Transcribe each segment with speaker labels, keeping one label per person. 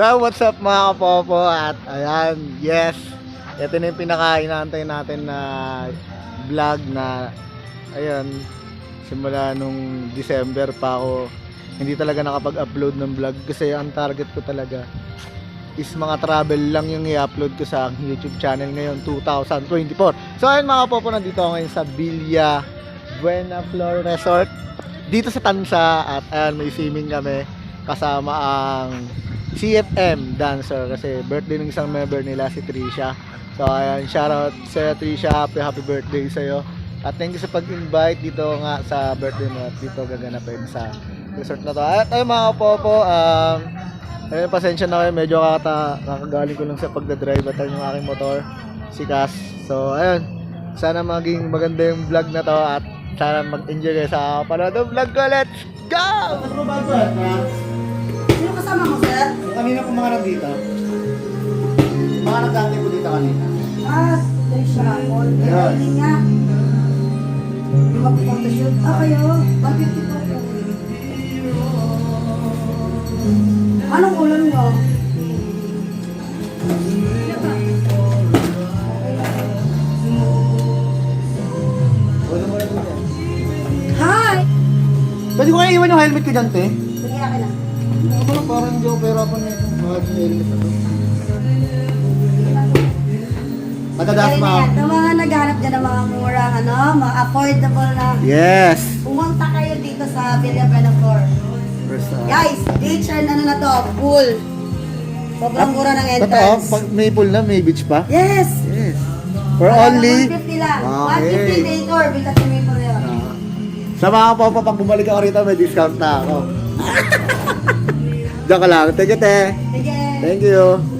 Speaker 1: So, what's up mga kapopo? At ayan, yes. Ito na yung pinaka-inaantay natin na vlog na ayan, simula nung December pa ako hindi talaga nakapag-upload ng vlog kasi ang target ko talaga is mga travel lang yung i-upload ko sa YouTube channel ngayon 2024. So ayun mga kapopo, nandito ako ngayon sa Villa Buena Flor Resort dito sa Tansa at ayan, may swimming kami kasama ang CFM dancer kasi birthday ng isang member nila si Trisha. So ayan, shoutout sa Trisha, happy happy birthday sa iyo. At thank you sa pag-invite dito nga sa birthday mo at dito gaganapin sa resort na to. At ayun mga popo, um, ayun, pasensya na kayo, medyo kakata, kakagaling ko lang sa pagdadrive at yung aking motor, si Cass. So ayun, sana maging maganda yung vlog na to at sana mag-enjoy kayo sa panood ng vlog ko. Let's go! Ano ba
Speaker 2: Sino kasama mo, sir?
Speaker 1: Kanina po mga nandito. Mga nagdante po dito kanina.
Speaker 2: Ah, Trisha. All
Speaker 1: Yes.
Speaker 2: yes. nga. Di ba po photoshoot? Ah, kayo? Bakit ito? Anong ulam nyo?
Speaker 1: Pwede ko kaya iwan yung helmet ko dyan, te?
Speaker 2: Sige, akin na.
Speaker 1: Ako lang parang hindi ako pera pa na ito. Mga helmet na to. Matadas ma.
Speaker 2: na mga naghanap dyan ng mga murang, ano, mga affordable na.
Speaker 1: Yes!
Speaker 2: Pumunta kayo dito sa Villa Benaflor. Guys, beach and ano na to, pool. Sobrang mura ng
Speaker 1: Totoo,
Speaker 2: entrance.
Speaker 1: pag may pool na, may beach pa?
Speaker 2: Yes!
Speaker 1: Yes. For
Speaker 2: Wala,
Speaker 1: only...
Speaker 2: 150 lang.
Speaker 1: Okay.
Speaker 2: 150 day tour, yun.
Speaker 1: Ah. Sa mga po, pag bumalik ako rito, may discount na ako. Diyan ka lang. Thank you, te. Thank you.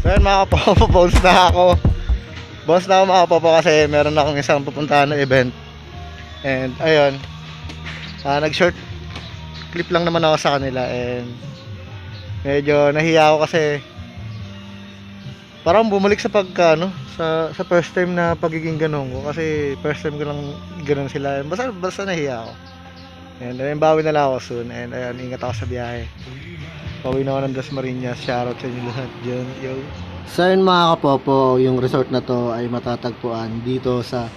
Speaker 3: So yun mga kapopo, bounce na ako. Bounce na ako mga kapopo kasi meron akong isang pupuntahan na event. And ayun, ah, nag-short clip lang naman ako sa kanila and medyo nahiya ako kasi parang bumalik sa pagka ano, sa, sa first time na pagiging ganun ko kasi first time ko lang ganun sila. Basta, basta nahiya ako. And ayun, bawi na lang ako soon and ayun, ingat ako sa biyahe. Pauwi na ako ng Dasmariñas. Shoutout sa inyo lahat dyan. Yo. So yun mga kapopo, yung resort na to ay matatagpuan dito sa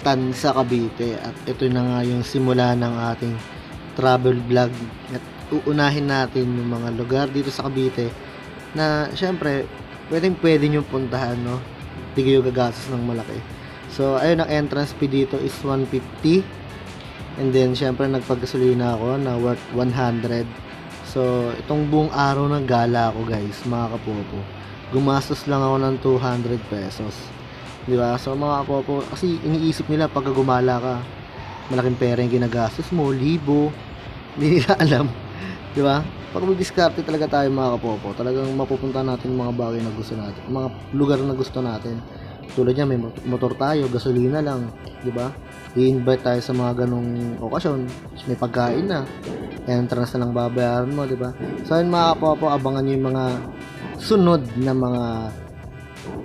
Speaker 3: Tansa, Cavite. At ito na nga yung simula ng ating travel vlog. At uunahin natin yung mga lugar dito sa Cavite na syempre, pwedeng pwede nyo puntahan, no? Hindi kayo gagastos ng malaki. So, ayun, ang entrance fee dito is 150. And then, syempre, nagpagasolina ako na worth 100. So, itong buong araw ng gala ko, guys, mga kapopo, gumastos lang ako ng 200 pesos. Di ba? So, mga kapopo, kasi iniisip nila pagka gumala ka, malaking pera yung ginagastos mo, libo, hindi nila alam. Di ba? Pag mag-discarte talaga tayo mga kapopo, talagang mapupunta natin mga bagay na gusto natin, mga lugar na gusto natin. Tulad niya, may mot- motor tayo, gasolina lang, di ba? I-invite tayo sa mga ganong okasyon, may pagkain na, entrance na lang babayaran mo, di ba? So, yun mga kapopo, abangan nyo yung mga sunod na mga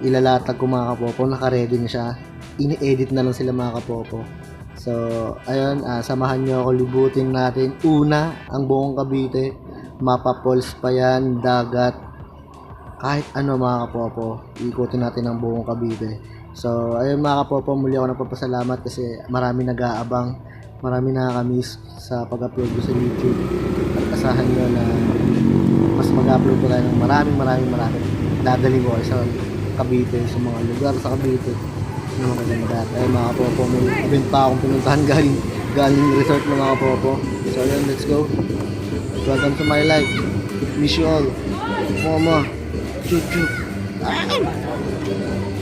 Speaker 3: ilalatag ko mga kapopo, naka-ready na siya. Ini-edit na lang sila mga kapopo. So, ayun, ah, samahan nyo ako libutin natin. Una, ang buong Cavite. Mapa falls pa yan, dagat, kahit ano mga kapopo, ikutin natin ang buong Cavite. So, ayun mga kapopo, muli ako nagpapasalamat kasi marami nag-aabang, marami nakakamiss sa pag-upload sa YouTube. At asahan nyo na mas mag-upload ko tayo ng maraming maraming maraming dadaling ko sa Cavite, sa mga lugar sa Cavite ng mga kaganda. Ay mga kapopo, may event pa akong pinuntahan galing, galing resort mga kapopo. So yun, let's go. Welcome to my life. Miss you all. Mama. Chup. Ah!